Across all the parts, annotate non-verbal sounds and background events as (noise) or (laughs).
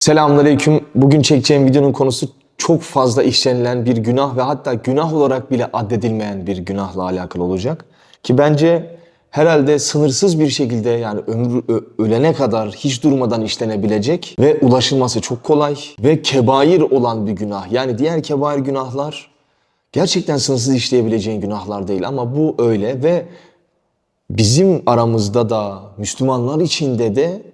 Selamünaleyküm. Bugün çekeceğim videonun konusu çok fazla işlenilen bir günah ve hatta günah olarak bile addedilmeyen bir günahla alakalı olacak. Ki bence herhalde sınırsız bir şekilde yani ömrü ölene kadar hiç durmadan işlenebilecek ve ulaşılması çok kolay ve kebair olan bir günah. Yani diğer kebair günahlar gerçekten sınırsız işleyebileceğin günahlar değil ama bu öyle ve bizim aramızda da Müslümanlar içinde de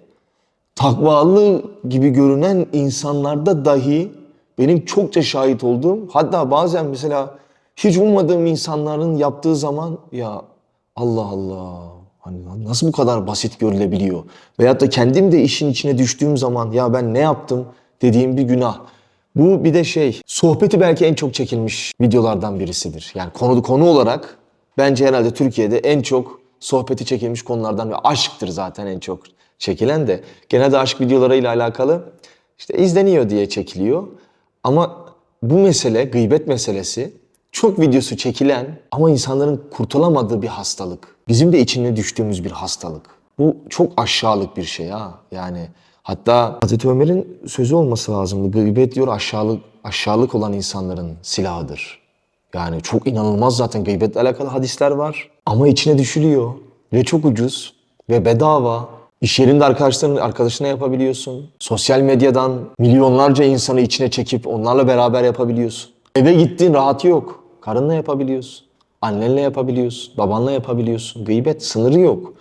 takvalı gibi görünen insanlarda dahi benim çokça şahit olduğum hatta bazen mesela hiç ummadığım insanların yaptığı zaman ya Allah Allah hani nasıl bu kadar basit görülebiliyor veyahut da kendim de işin içine düştüğüm zaman ya ben ne yaptım dediğim bir günah. Bu bir de şey sohbeti belki en çok çekilmiş videolardan birisidir. Yani konu konu olarak bence herhalde Türkiye'de en çok sohbeti çekilmiş konulardan ve aşktır zaten en çok çekilen de. Genelde aşk videolarıyla alakalı işte izleniyor diye çekiliyor. Ama bu mesele, gıybet meselesi çok videosu çekilen ama insanların kurtulamadığı bir hastalık. Bizim de içine düştüğümüz bir hastalık. Bu çok aşağılık bir şey ha. Yani hatta Hazreti Ömer'in sözü olması lazımdı. Gıybet diyor aşağılık, aşağılık olan insanların silahıdır. Yani çok inanılmaz zaten gıybetle alakalı hadisler var. Ama içine düşülüyor ve çok ucuz ve bedava. İş yerinde arkadaşların arkadaşına yapabiliyorsun. Sosyal medyadan milyonlarca insanı içine çekip onlarla beraber yapabiliyorsun. Eve gittin rahatı yok. Karınla yapabiliyorsun. Annenle yapabiliyorsun. Babanla yapabiliyorsun. Gıybet sınırı yok.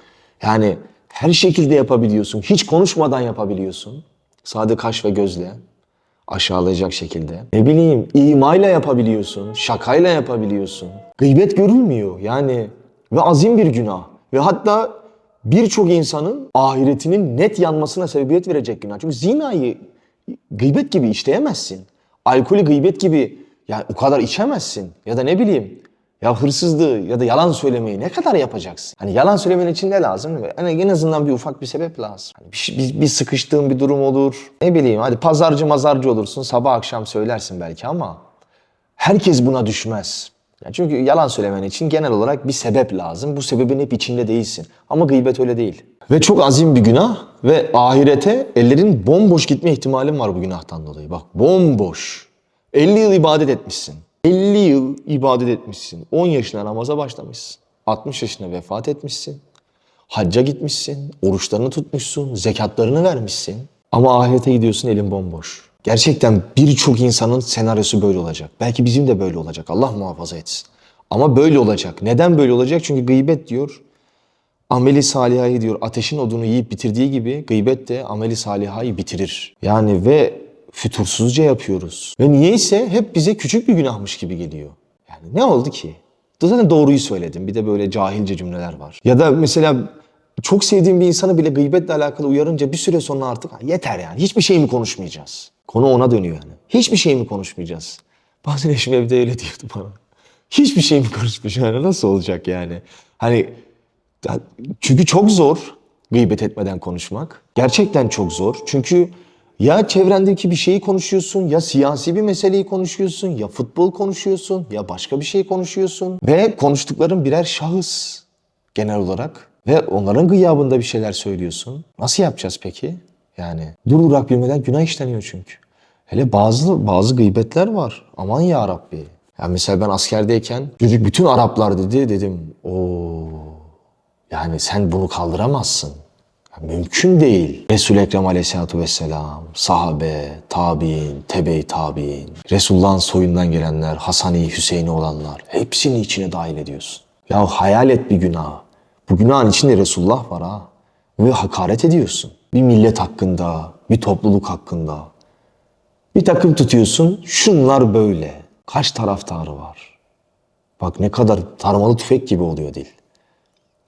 Yani her şekilde yapabiliyorsun. Hiç konuşmadan yapabiliyorsun. Sade kaş ve gözle aşağılayacak şekilde. Ne bileyim imayla yapabiliyorsun, şakayla yapabiliyorsun. Gıybet görülmüyor yani ve azim bir günah. Ve hatta birçok insanın ahiretinin net yanmasına sebebiyet verecek günah. Çünkü zinayı gıybet gibi işleyemezsin. Alkolü gıybet gibi yani o kadar içemezsin. Ya da ne bileyim ya hırsızlığı ya da yalan söylemeyi ne kadar yapacaksın? Hani yalan söylemen için ne lazım? Hani en azından bir ufak bir sebep lazım. Hani bir, bir, bir sıkıştığın bir durum olur. Ne bileyim hadi pazarcı mazarcı olursun sabah akşam söylersin belki ama herkes buna düşmez. Ya çünkü yalan söylemen için genel olarak bir sebep lazım. Bu sebebin hep içinde değilsin. Ama gıybet öyle değil. Ve çok azim bir günah ve ahirete ellerin bomboş gitme ihtimalin var bu günahtan dolayı. Bak bomboş. 50 yıl ibadet etmişsin. 50 yıl ibadet etmişsin. 10 yaşına namaza başlamışsın. 60 yaşına vefat etmişsin. Hacca gitmişsin. Oruçlarını tutmuşsun. Zekatlarını vermişsin. Ama ahirete gidiyorsun elin bomboş. Gerçekten birçok insanın senaryosu böyle olacak. Belki bizim de böyle olacak. Allah muhafaza etsin. Ama böyle olacak. Neden böyle olacak? Çünkü gıybet diyor ameli salihayı diyor ateşin odunu yiyip bitirdiği gibi gıybet de ameli salihayı bitirir. Yani ve fütursuzca yapıyoruz. Ve niyeyse hep bize küçük bir günahmış gibi geliyor. Yani ne oldu ki? Zaten doğruyu söyledim. Bir de böyle cahilce cümleler var. Ya da mesela çok sevdiğim bir insanı bile gıybetle alakalı uyarınca bir süre sonra artık "Ha, yeter yani hiçbir şey mi konuşmayacağız? Konu ona dönüyor yani. Hiçbir şey mi konuşmayacağız? Bazen eşim evde öyle diyordu bana. Hiçbir şey mi konuşmayacağız? Yani nasıl olacak yani? Hani Çünkü çok zor gıybet etmeden konuşmak. Gerçekten çok zor. Çünkü ya çevrendeki bir şeyi konuşuyorsun, ya siyasi bir meseleyi konuşuyorsun, ya futbol konuşuyorsun, ya başka bir şey konuşuyorsun. Ve konuştukların birer şahıs genel olarak. Ve onların gıyabında bir şeyler söylüyorsun. Nasıl yapacağız peki? Yani dur durak bilmeden günah işleniyor çünkü. Hele bazı bazı gıybetler var. Aman ya Rabbi. Ya mesela ben askerdeyken çocuk bütün Araplar dedi dedim. Oo yani sen bunu kaldıramazsın. Ya mümkün değil. Resul-i Ekrem aleyhissalatu vesselam, sahabe, tabi'in, tebe-i tabi'in, Resulullah'ın soyundan gelenler, Hasani, Hüseyin'i olanlar hepsini içine dahil ediyorsun. Ya hayal et bir günah. Bu günahın içinde Resulullah var ha. Ve hakaret ediyorsun. Bir millet hakkında, bir topluluk hakkında. Bir takım tutuyorsun, şunlar böyle. Kaç taraftarı var? Bak ne kadar tarmalı tüfek gibi oluyor dil.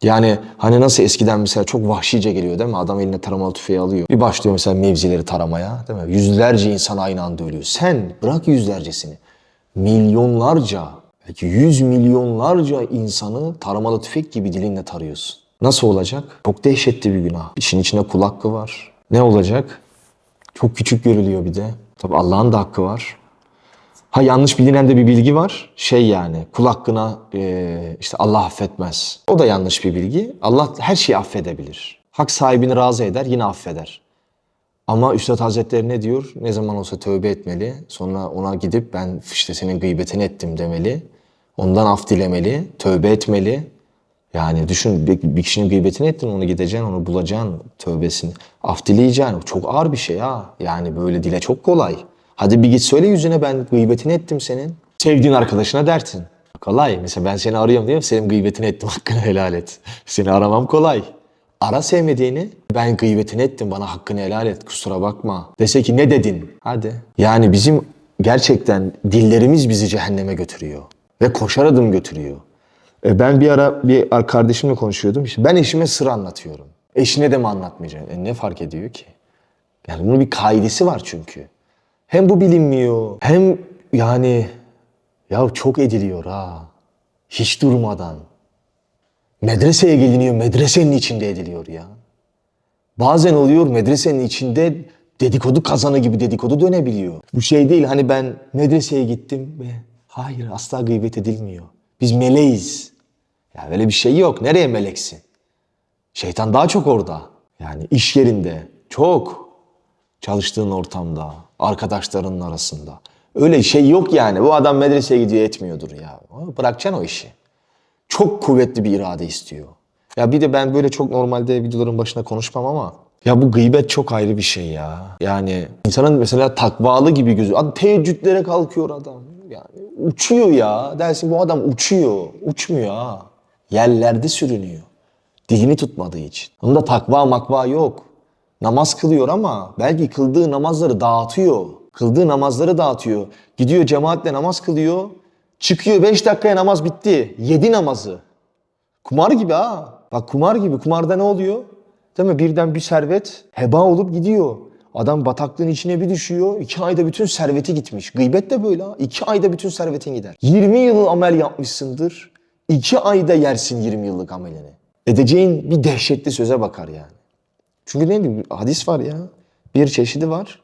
Yani hani nasıl eskiden mesela çok vahşice geliyor değil mi? Adam eline taramalı tüfeği alıyor. Bir başlıyor mesela mevzileri taramaya değil mi? Yüzlerce insan aynı anda ölüyor. Sen bırak yüzlercesini. Milyonlarca, belki yüz milyonlarca insanı taramalı tüfek gibi dilinle tarıyorsun. Nasıl olacak? Çok dehşetli bir günah. İşin içinde kul hakkı var. Ne olacak? Çok küçük görülüyor bir de. Tabi Allah'ın da hakkı var. Ha yanlış bilinen de bir bilgi var. Şey yani kul hakkına e, işte Allah affetmez. O da yanlış bir bilgi. Allah her şeyi affedebilir. Hak sahibini razı eder yine affeder. Ama Üstad Hazretleri ne diyor? Ne zaman olsa tövbe etmeli. Sonra ona gidip ben işte senin gıybetini ettim demeli. Ondan af dilemeli, tövbe etmeli. Yani düşün bir, kişinin gıybetini ettin onu gideceksin onu bulacaksın tövbesini. Af dileyeceksin. Çok ağır bir şey ha. Yani böyle dile çok kolay. Hadi bir git söyle yüzüne ben gıybetini ettim senin. Sevdiğin arkadaşına dersin. Kolay. Mesela ben seni arıyorum diye senin gıybetini ettim (laughs) hakkını helal et. Seni aramam kolay. Ara sevmediğini ben gıybetini ettim bana hakkını helal et kusura bakma. Dese ki ne dedin? Hadi. Yani bizim gerçekten dillerimiz bizi cehenneme götürüyor. Ve koşar adım götürüyor. E, Ben bir ara bir ar- kardeşimle konuşuyordum. İşte ben eşime sır anlatıyorum. Eşine de mi anlatmayacaksın? E ne fark ediyor ki? Yani bunun bir kaidesi var çünkü. Hem bu bilinmiyor hem yani ya çok ediliyor ha. Hiç durmadan. Medreseye geliniyor, medresenin içinde ediliyor ya. Bazen oluyor medresenin içinde dedikodu kazanı gibi dedikodu dönebiliyor. Bu şey değil hani ben medreseye gittim ve hayır asla gıybet edilmiyor. Biz meleğiz. Ya böyle bir şey yok. Nereye meleksin? Şeytan daha çok orada. Yani iş yerinde çok. Çalıştığın ortamda, arkadaşlarının arasında. Öyle şey yok yani. Bu adam medreseye gidiyor etmiyordur ya. Bırakacaksın o işi çok kuvvetli bir irade istiyor. Ya bir de ben böyle çok normalde videoların başına konuşmam ama ya bu gıybet çok ayrı bir şey ya. Yani insanın mesela takvalı gibi gözü. Teheccüdlere kalkıyor adam. Yani uçuyor ya. Dersin bu adam uçuyor. Uçmuyor ha. Yerlerde sürünüyor. Dilini tutmadığı için. Onda takva makva yok. Namaz kılıyor ama belki kıldığı namazları dağıtıyor. Kıldığı namazları dağıtıyor. Gidiyor cemaatle namaz kılıyor. Çıkıyor 5 dakikaya namaz bitti. Yedi namazı. Kumar gibi ha. Bak kumar gibi. Kumarda ne oluyor? Değil mi? Birden bir servet heba olup gidiyor. Adam bataklığın içine bir düşüyor. iki ayda bütün serveti gitmiş. Gıybet de böyle ha. İki ayda bütün servetin gider. 20 yıl amel yapmışsındır. iki ayda yersin 20 yıllık amelini. Edeceğin bir dehşetli söze bakar yani. Çünkü ne bileyim hadis var ya. Bir çeşidi var.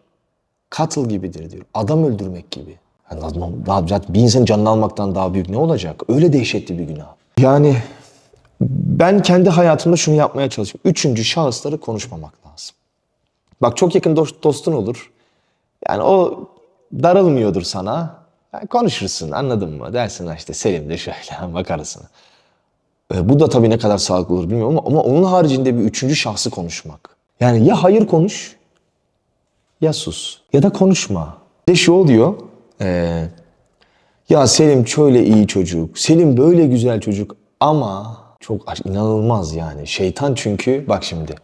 Katıl gibidir diyor. Adam öldürmek gibi. Yani daha zaten bir insanın canını almaktan daha büyük ne olacak? Öyle dehşetli bir günah. Yani ben kendi hayatımda şunu yapmaya çalışıyorum. Üçüncü şahısları konuşmamak lazım. Bak çok yakın dost, dostun olur. Yani o darılmıyordur sana. Yani konuşursun anladın mı? Dersin ha işte Selim de şöyle (laughs) bakarsın. E, bu da tabii ne kadar sağlıklı olur bilmiyorum ama, ama onun haricinde bir üçüncü şahsı konuşmak. Yani ya hayır konuş ya sus ya da konuşma. De şu oluyor. e, ya Selim şöyle iyi çocuk, Selim böyle güzel çocuk ama çok inanılmaz yani. Şeytan çünkü bak şimdi.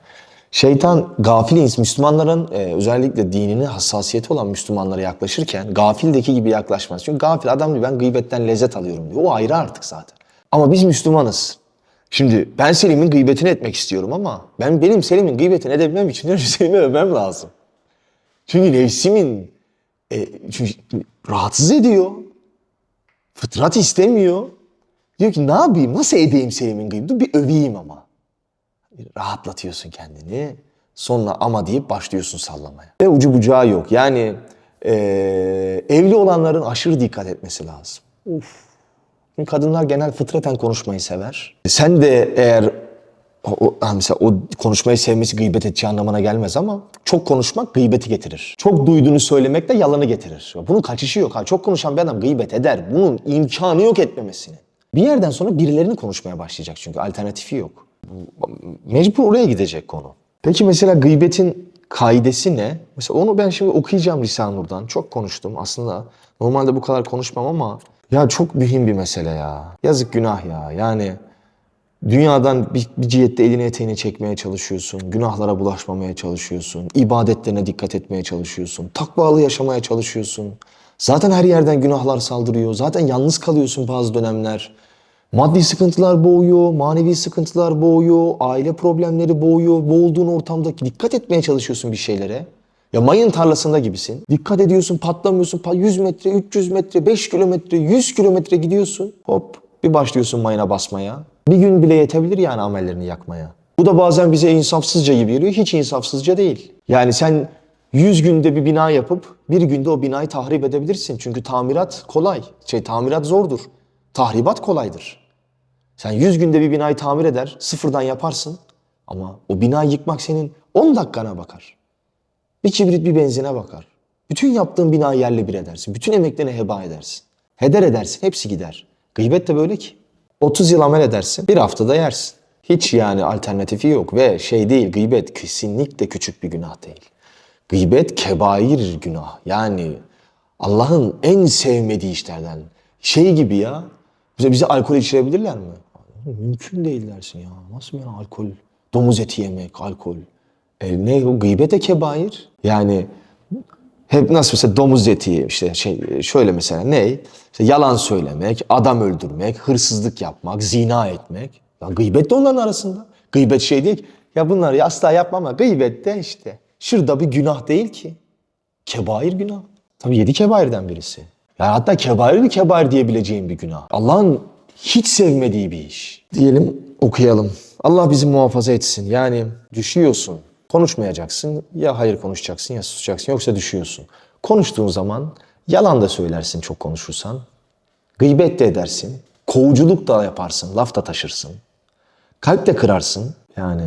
Şeytan gafil Müslümanların e, özellikle dinine hassasiyeti olan Müslümanlara yaklaşırken gafildeki gibi yaklaşmaz. Çünkü gafil adam diyor ben gıybetten lezzet alıyorum diyor. O ayrı artık zaten. Ama biz Müslümanız. Şimdi ben Selim'in gıybetini etmek istiyorum ama ben benim Selim'in gıybetini edebilmem için önce (laughs) Selim'i övmem lazım. Çünkü nefsimin e, çünkü rahatsız ediyor. Fıtrat istemiyor. Diyor ki ne yapayım, nasıl edeyim Selim'in gıybetini? Bir öveyim ama. Rahatlatıyorsun kendini. Sonra ama deyip başlıyorsun sallamaya. Ve ucu bucağı yok. Yani e, evli olanların aşırı dikkat etmesi lazım. Çünkü kadınlar genel fıtraten konuşmayı sever. Sen de eğer o, mesela o konuşmayı sevmesi gıybet edeceği anlamına gelmez ama çok konuşmak gıybeti getirir. Çok duyduğunu söylemek de yalanı getirir. Bunun kaçışı yok. Ha, çok konuşan bir adam gıybet eder. Bunun imkanı yok etmemesini. Bir yerden sonra birilerini konuşmaya başlayacak çünkü alternatifi yok. Bu- Mecbur oraya gidecek konu. Peki mesela gıybetin kaidesi ne? Mesela onu ben şimdi okuyacağım Lisan Nur'dan. Çok konuştum aslında. Normalde bu kadar konuşmam ama ya çok mühim bir mesele ya. Yazık günah ya. Yani Dünyadan bir, bir cihette elini eteğini çekmeye çalışıyorsun. Günahlara bulaşmamaya çalışıyorsun. ibadetlerine dikkat etmeye çalışıyorsun. Takvalı yaşamaya çalışıyorsun. Zaten her yerden günahlar saldırıyor. Zaten yalnız kalıyorsun bazı dönemler. Maddi sıkıntılar boğuyor, manevi sıkıntılar boğuyor, aile problemleri boğuyor. Boğulduğun ortamda dikkat etmeye çalışıyorsun bir şeylere. Ya mayın tarlasında gibisin. Dikkat ediyorsun, patlamıyorsun. Pa- 100 metre, 300 metre, 5 kilometre, 100 kilometre gidiyorsun. Hop bir başlıyorsun mayına basmaya. Bir gün bile yetebilir yani amellerini yakmaya. Bu da bazen bize insafsızca gibi geliyor. Hiç insafsızca değil. Yani sen 100 günde bir bina yapıp bir günde o binayı tahrip edebilirsin. Çünkü tamirat kolay. Şey tamirat zordur. Tahribat kolaydır. Sen 100 günde bir binayı tamir eder, sıfırdan yaparsın. Ama o binayı yıkmak senin 10 dakikana bakar. Bir kibrit bir benzine bakar. Bütün yaptığın binayı yerle bir edersin. Bütün emeklerini heba edersin. Heder edersin. Hepsi gider. Gıybet de böyle ki. 30 yıl amel edersin. Bir haftada yersin. Hiç yani alternatifi yok. Ve şey değil gıybet kesinlikle küçük bir günah değil. Gıybet kebair günah. Yani Allah'ın en sevmediği işlerden. Şey gibi ya. Bize, bize alkol içirebilirler mi? Mümkün değil dersin ya. Nasıl yani alkol? Domuz eti yemek, alkol. E ne o gıybet de kebair. Yani hep nasıl mesela domuz eti işte şey şöyle mesela ne? İşte yalan söylemek, adam öldürmek, hırsızlık yapmak, zina etmek. Ya gıybet de onların arasında. Gıybet şey değil ki. Ya bunları asla yapma ama gıybet de işte. Şurada bir günah değil ki. Kebair günah. Tabii yedi kebairden birisi. Yani hatta kebair kebair diyebileceğim bir günah. Allah'ın hiç sevmediği bir iş. Diyelim okuyalım. Allah bizi muhafaza etsin. Yani düşüyorsun. Konuşmayacaksın. Ya hayır konuşacaksın ya susacaksın. Yoksa düşüyorsun. Konuştuğun zaman yalan da söylersin çok konuşursan. Gıybet de edersin. Kovuculuk da yaparsın. Laf da taşırsın. Kalp de kırarsın. Yani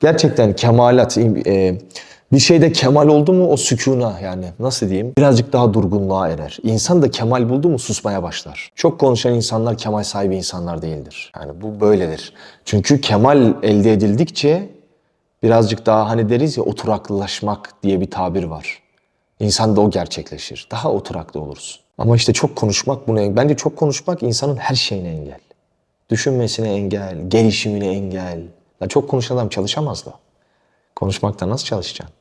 gerçekten kemalat, e, bir şeyde kemal oldu mu o sükuna yani nasıl diyeyim birazcık daha durgunluğa erer. İnsan da kemal buldu mu susmaya başlar. Çok konuşan insanlar kemal sahibi insanlar değildir. Yani bu böyledir. Çünkü kemal elde edildikçe birazcık daha hani deriz ya oturaklılaşmak diye bir tabir var. İnsanda o gerçekleşir. Daha oturaklı olursun. Ama işte çok konuşmak bunu bence çok konuşmak insanın her şeyine engel. Düşünmesine engel, gelişimine engel. Ya çok konuşan adam çalışamaz da. Konuşmakta nasıl çalışacaksın?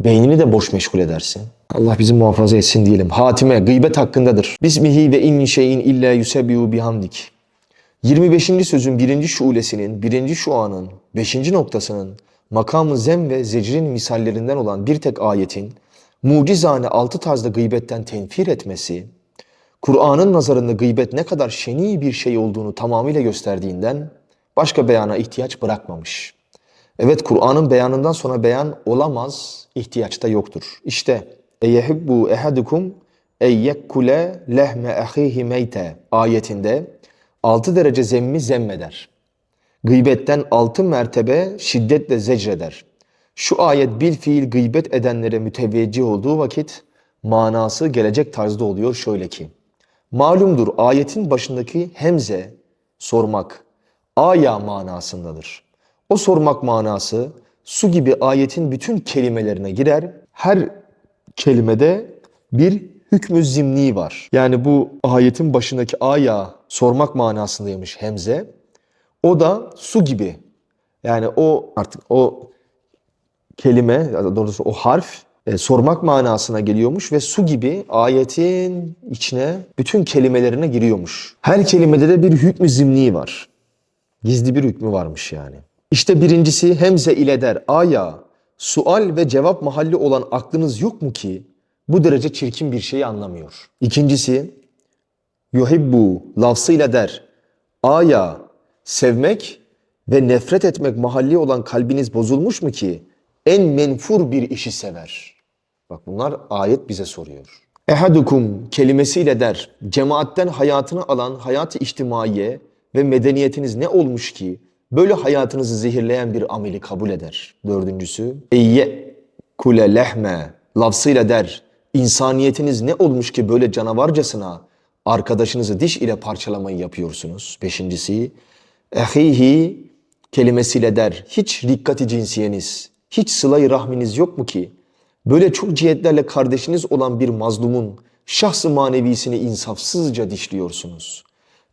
Beynini de boş meşgul edersin. Allah bizi muhafaza etsin diyelim. Hatime gıybet hakkındadır. Bismihi ve in şeyin illa yusebbihu bihamdik. 25. sözün birinci şulesinin, birinci şuanın, beşinci noktasının, makamı zem ve zecrin misallerinden olan bir tek ayetin, mucizane altı tarzda gıybetten tenfir etmesi, Kur'an'ın nazarında gıybet ne kadar şeni bir şey olduğunu tamamıyla gösterdiğinden başka beyana ihtiyaç bırakmamış. Evet Kur'an'ın beyanından sonra beyan olamaz, ihtiyaç da yoktur. İşte eyehibbu ehadukum eyyekkule lehme ahihi meyte ayetinde 6 derece zemmi zemmeder. Gıybetten 6 mertebe şiddetle zecreder. Şu ayet bil fiil gıybet edenlere müteveccih olduğu vakit manası gelecek tarzda oluyor şöyle ki. Malumdur ayetin başındaki hemze sormak aya manasındadır. O sormak manası su gibi ayetin bütün kelimelerine girer. Her kelimede bir hükmü zimni var. Yani bu ayetin başındaki aya sormak manasındaymış hemze. O da su gibi. Yani o artık o kelime, doğrusu o harf e, sormak manasına geliyormuş ve su gibi ayetin içine bütün kelimelerine giriyormuş. Her kelimede de bir hükmü zimni var. Gizli bir hükmü varmış yani. İşte birincisi hemze ile der aya sual ve cevap mahalli olan aklınız yok mu ki bu derece çirkin bir şeyi anlamıyor. İkincisi yuhibbu lafzıyla der aya sevmek ve nefret etmek mahalli olan kalbiniz bozulmuş mu ki en menfur bir işi sever. Bak bunlar ayet bize soruyor. Ehadukum kelimesiyle der cemaatten hayatını alan hayat-ı içtimaiye ve medeniyetiniz ne olmuş ki böyle hayatınızı zehirleyen bir ameli kabul eder. Dördüncüsü eyye kule lehme lafzıyla der insaniyetiniz ne olmuş ki böyle canavarcasına arkadaşınızı diş ile parçalamayı yapıyorsunuz. Beşincisi ehihi kelimesiyle der hiç rikkati cinsiyeniz, hiç sılayı rahminiz yok mu ki böyle çok cihetlerle kardeşiniz olan bir mazlumun şahsı manevisini insafsızca dişliyorsunuz.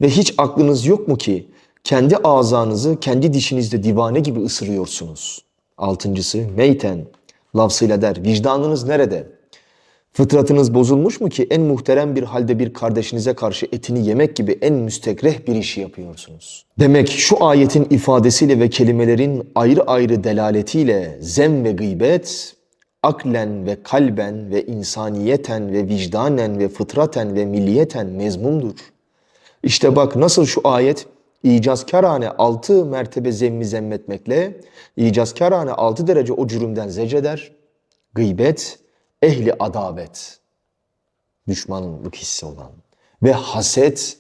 Ve hiç aklınız yok mu ki kendi ağzınızı kendi dişinizde divane gibi ısırıyorsunuz. Altıncısı meyten lafzıyla der vicdanınız nerede? Fıtratınız bozulmuş mu ki en muhterem bir halde bir kardeşinize karşı etini yemek gibi en müstekreh bir işi yapıyorsunuz? Demek şu ayetin ifadesiyle ve kelimelerin ayrı ayrı delaletiyle zem ve gıybet aklen ve kalben ve insaniyeten ve vicdanen ve fıtraten ve milliyeten mezmumdur. İşte bak nasıl şu ayet icazkarane altı mertebe zemmi zemmetmekle icazkarane altı derece o cürümden zeceder. Gıybet, ehli adavet, düşmanlık hissi olan ve haset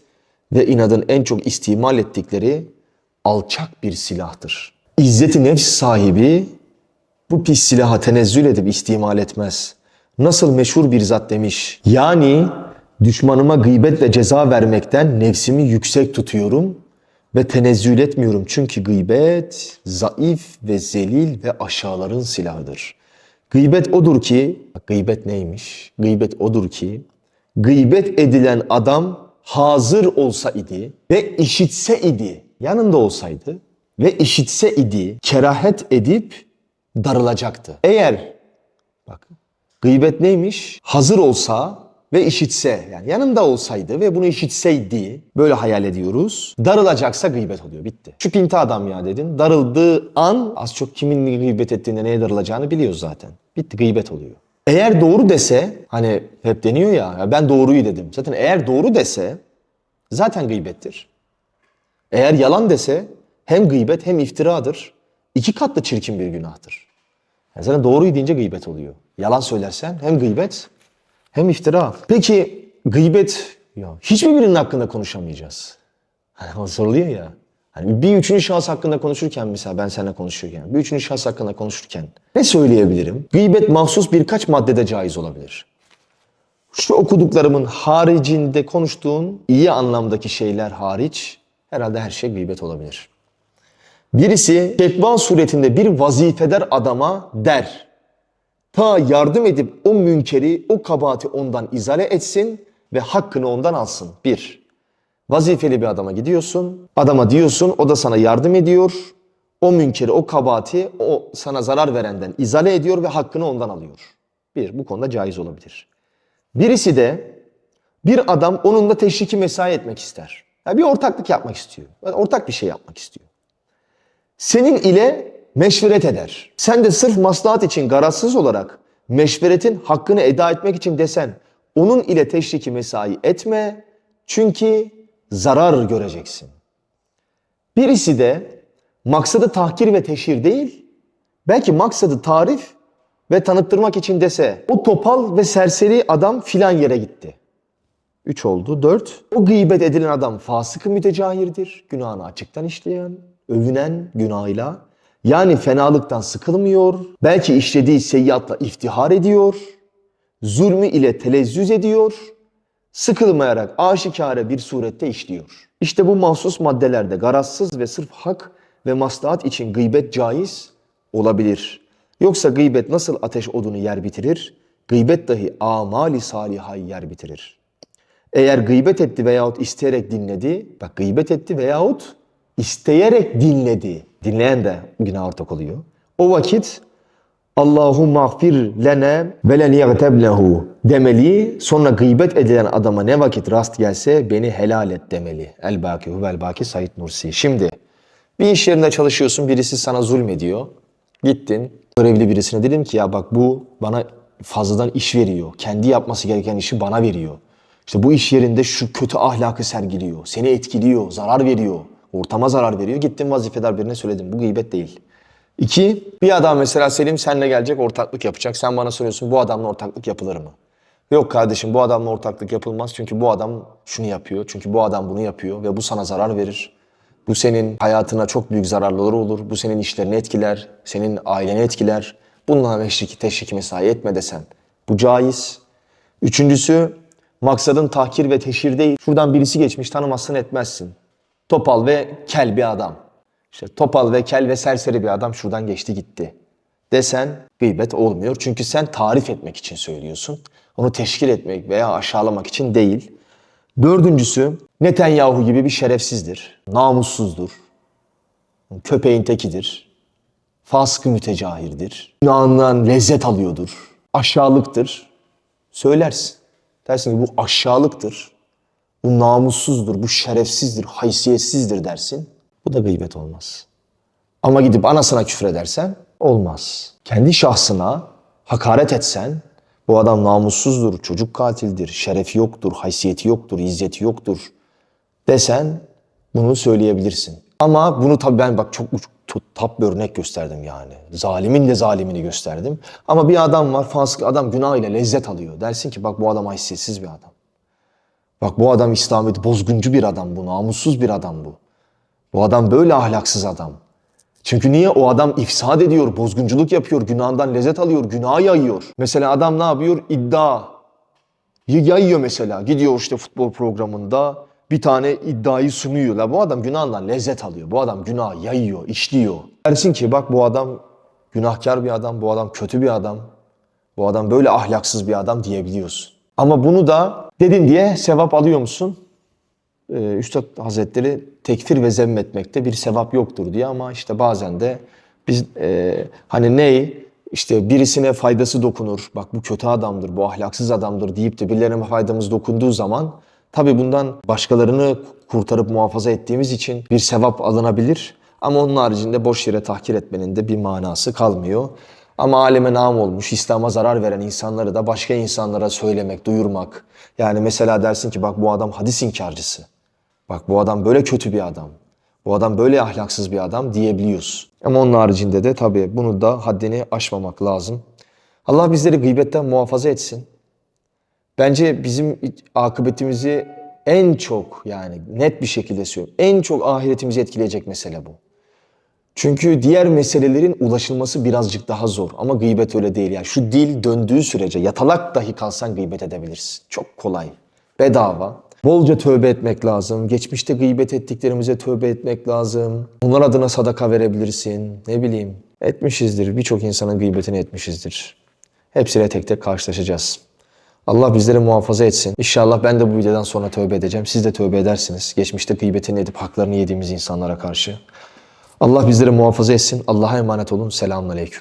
ve inadın en çok istimal ettikleri alçak bir silahtır. İzzeti nefs sahibi Bu pis silaha tenezzül edip istimal etmez. Nasıl meşhur bir zat demiş. Yani düşmanıma gıybetle ceza vermekten nefsimi yüksek tutuyorum ve tenezzül etmiyorum. Çünkü gıybet zayıf ve zelil ve aşağıların silahıdır. Gıybet odur ki, gıybet neymiş? Gıybet odur ki, gıybet edilen adam hazır olsa idi ve işitse idi, yanında olsaydı ve işitse idi, kerahet edip darılacaktı. Eğer, bak gıybet neymiş? Hazır olsa ve işitse, yani yanında olsaydı ve bunu işitseydi, böyle hayal ediyoruz. Darılacaksa gıybet oluyor, bitti. Şu pinti adam ya dedin, darıldığı an az çok kimin gıybet ettiğinde neye darılacağını biliyoruz zaten. Bitti, gıybet oluyor. Eğer doğru dese, hani hep deniyor ya, ya ben doğruyu dedim. Zaten eğer doğru dese, zaten gıybettir. Eğer yalan dese, hem gıybet hem iftiradır. İki katlı çirkin bir günahtır. Yani zaten doğruyu deyince gıybet oluyor. Yalan söylersen hem gıybet hem iftira. Peki gıybet ya hiçbir birinin hakkında konuşamayacağız. Hani o soruluyor ya. Hani bir üçüncü şahıs hakkında konuşurken mesela ben seninle konuşurken bir üçüncü şahıs hakkında konuşurken ne söyleyebilirim? Gıybet mahsus birkaç maddede caiz olabilir. Şu okuduklarımın haricinde konuştuğun iyi anlamdaki şeyler hariç herhalde her şey gıybet olabilir. Birisi şekvan suretinde bir vazifeder adama der. Ta yardım edip o münkeri, o kabahati ondan izale etsin ve hakkını ondan alsın. Bir, vazifeli bir adama gidiyorsun. Adama diyorsun, o da sana yardım ediyor. O münkeri, o kabahati o sana zarar verenden izale ediyor ve hakkını ondan alıyor. Bir, bu konuda caiz olabilir. Birisi de bir adam onunla teşriki mesai etmek ister. Yani bir ortaklık yapmak istiyor. Ortak bir şey yapmak istiyor. Senin ile meşveret eder. Sen de sırf maslahat için garazsız olarak meşveretin hakkını eda etmek için desen onun ile teşriki mesai etme çünkü zarar göreceksin. Birisi de maksadı tahkir ve teşhir değil, belki maksadı tarif ve tanıttırmak için dese o topal ve serseri adam filan yere gitti. Üç oldu. Dört. O gıybet edilen adam fasık-ı mütecahirdir. Günahını açıktan işleyen, övünen günahıyla. Yani fenalıktan sıkılmıyor. Belki işlediği seyyiatla iftihar ediyor. Zulmü ile telezzüz ediyor. Sıkılmayarak aşikare bir surette işliyor. İşte bu mahsus maddelerde garazsız ve sırf hak ve maslahat için gıybet caiz olabilir. Yoksa gıybet nasıl ateş odunu yer bitirir? Gıybet dahi amali salihayı yer bitirir. Eğer gıybet etti veyahut isteyerek dinledi, bak gıybet etti veyahut isteyerek dinledi. Dinleyen de günah ortak oluyor. O vakit Allahu mağfir lene ve len yagteb lehu demeli. Sonra gıybet edilen adama ne vakit rast gelse beni helal et demeli. El baki huvel baki Said Nursi. Şimdi bir iş yerinde çalışıyorsun birisi sana zulmediyor. Gittin görevli birisine dedim ki ya bak bu bana fazladan iş veriyor. Kendi yapması gereken işi bana veriyor. İşte bu iş yerinde şu kötü ahlakı sergiliyor. Seni etkiliyor, zarar veriyor. Ortama zarar veriyor. Gittim vazifedar birine söyledim. Bu gıybet değil. İki, bir adam mesela Selim senle gelecek ortaklık yapacak. Sen bana soruyorsun bu adamla ortaklık yapılır mı? Yok kardeşim bu adamla ortaklık yapılmaz. Çünkü bu adam şunu yapıyor. Çünkü bu adam bunu yapıyor ve bu sana zarar verir. Bu senin hayatına çok büyük zararları olur. Bu senin işlerini etkiler. Senin aileni etkiler. Bununla meşriki, teşriki mesai etme desen. Bu caiz. Üçüncüsü maksadın tahkir ve teşhir değil. Şuradan birisi geçmiş tanımazsın etmezsin. Topal ve kel bir adam. İşte topal ve kel ve serseri bir adam şuradan geçti gitti. Desen gıybet olmuyor. Çünkü sen tarif etmek için söylüyorsun. Onu teşkil etmek veya aşağılamak için değil. Dördüncüsü Netanyahu gibi bir şerefsizdir. Namussuzdur. Köpeğin tekidir. Fasık mütecahirdir. Günahından lezzet alıyordur. Aşağılıktır. Söylersin. Dersin ki bu aşağılıktır. Bu namussuzdur, bu şerefsizdir, haysiyetsizdir dersin. Bu da gıybet olmaz. Ama gidip anasına küfür edersen olmaz. Kendi şahsına hakaret etsen bu adam namussuzdur, çocuk katildir, şerefi yoktur, haysiyeti yoktur, izzeti yoktur desen bunu söyleyebilirsin. Ama bunu tabii ben bak çok tap bir örnek gösterdim yani. Zalimin de zalimini gösterdim. Ama bir adam var, fasık adam günah ile lezzet alıyor. Dersin ki bak bu adam haysiyetsiz bir adam. Bak bu adam İslamiyet bozguncu bir adam bu, namussuz bir adam bu. Bu adam böyle ahlaksız adam. Çünkü niye? O adam ifsad ediyor, bozgunculuk yapıyor, günahından lezzet alıyor, günah yayıyor. Mesela adam ne yapıyor? İddia yayıyor mesela. Gidiyor işte futbol programında bir tane iddiayı sunuyor. La bu adam günahından lezzet alıyor. Bu adam günah yayıyor, işliyor. Dersin ki bak bu adam günahkar bir adam, bu adam kötü bir adam. Bu adam böyle ahlaksız bir adam diyebiliyorsun. Ama bunu da dedin diye sevap alıyor musun? Ee, Üstad Hazretleri tekfir ve zemmetmekte bir sevap yoktur diye ama işte bazen de biz e, hani ney işte birisine faydası dokunur. Bak bu kötü adamdır, bu ahlaksız adamdır deyip de birilerine faydamız dokunduğu zaman tabii bundan başkalarını kurtarıp muhafaza ettiğimiz için bir sevap alınabilir. Ama onun haricinde boş yere tahkir etmenin de bir manası kalmıyor. Ama aleme nam olmuş, İslam'a zarar veren insanları da başka insanlara söylemek, duyurmak. Yani mesela dersin ki bak bu adam hadis inkarcısı. Bak bu adam böyle kötü bir adam. Bu adam böyle ahlaksız bir adam diyebiliyorsun. Ama onun haricinde de tabii bunu da haddini aşmamak lazım. Allah bizleri gıybetten muhafaza etsin. Bence bizim akıbetimizi en çok yani net bir şekilde söylüyorum. En çok ahiretimizi etkileyecek mesele bu. Çünkü diğer meselelerin ulaşılması birazcık daha zor. Ama gıybet öyle değil. Yani şu dil döndüğü sürece yatalak dahi kalsan gıybet edebilirsin. Çok kolay. Bedava. Bolca tövbe etmek lazım. Geçmişte gıybet ettiklerimize tövbe etmek lazım. Onlar adına sadaka verebilirsin. Ne bileyim. Etmişizdir. Birçok insanın gıybetini etmişizdir. Hepsiyle tek tek karşılaşacağız. Allah bizleri muhafaza etsin. İnşallah ben de bu videodan sonra tövbe edeceğim. Siz de tövbe edersiniz. Geçmişte gıybetini edip haklarını yediğimiz insanlara karşı. Allah bizleri muhafaza etsin. Allah'a emanet olun. Selamun Aleyküm.